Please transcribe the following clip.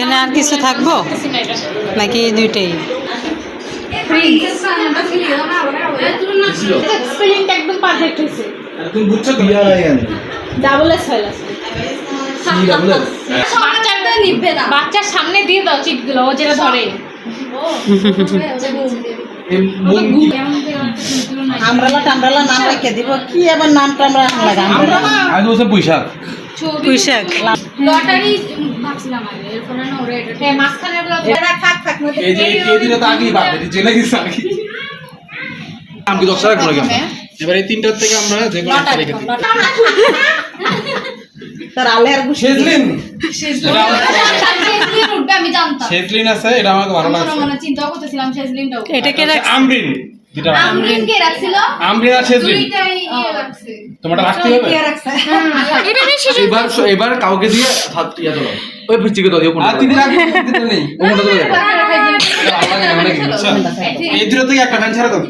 এখানে আর কিছু থাকব? নাকি দুইটাই? স্পেলিংটা একদম পারফেক্ট হয়েছে তুমি বুঝছ তো? ডাবল এস গেছে বাচ্চাটা নিবে না বাচ্চার সামনে দিয়ে দাও চিটগুলো ও যেটা ধরে। আমরালা টামরালা নাম রেখে দিব কি আবার নাম টামরা লাগা আজ পুঁইশাক পুঁইশাক লটারি ভাবছিলাম আগে এরপরে না ওরা এটা মাঝখানে ওগুলো এই যে এই দিনে তো আগেই বাদ এটি জেনে গেছে আগে। আমি কি দশ টাকা করে গেলাম এবার এই তিনটার থেকে আমরা যে কোনো একটা রেখে দিই। তার আলের শেজলিন শেজলিন উঠবে আমি জানতাম। আছে এটা আমাকে ভালো লাগছে। মনে চিন্তাও করতেছিলাম আমরিন। যেটা আমরিন কে রাখছিল আমরিন আর শেজলিন দুইটাই ইয়ে রাখছে তোমারটা রাখতে হবে এবার এবার কাউকে দিয়ে হাত ইয়া দাও ওই ফিচিকে দাও দিও কোনটা দিদি রাখি নেই ওটা দাও এই দুটো থেকে একটা ফ্যান ছাড়া দাও